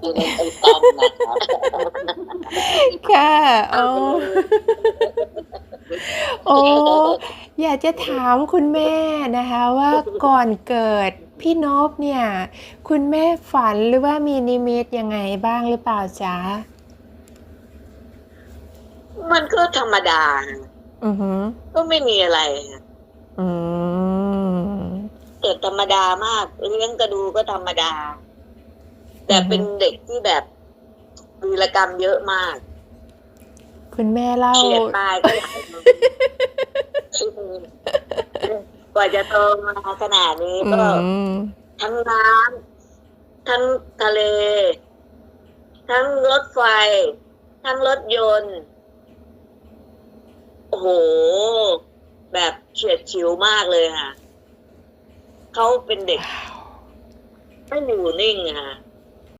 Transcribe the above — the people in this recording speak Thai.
อยู่ในไอ้ตอมนะครับค่ะโอ้โอ้อยากจะถามคุณแม่นะคะว่าก่อนเกิดพี่นพเนี่ย คุณแม่ฝันหรือว่ามีนิมิตยังไงบ้างหรือเปล่าจ๊ะมันก็ธรรมดา อือหือก็ไม่มีอะไร อืมเกิดธรรมดามาก เลี้ยงกระดูก็ธรรมดา แต่เป็นเด็กที่แบบวีรกรรมเยอะมาก คุณแม่เล่าเฉียดตายก็หลายครั้งกว่าจะโตมาขนาดนี้อืก็มทั้งน้ำทั้งทะเล ทั้งรถไฟ ทั้งรถยนต์ โอ้โห แบบเฉียดฉิวมากเลยค่ะ เขาเป็นเด็ก ไม่อยู่นิ่งอะค่ะ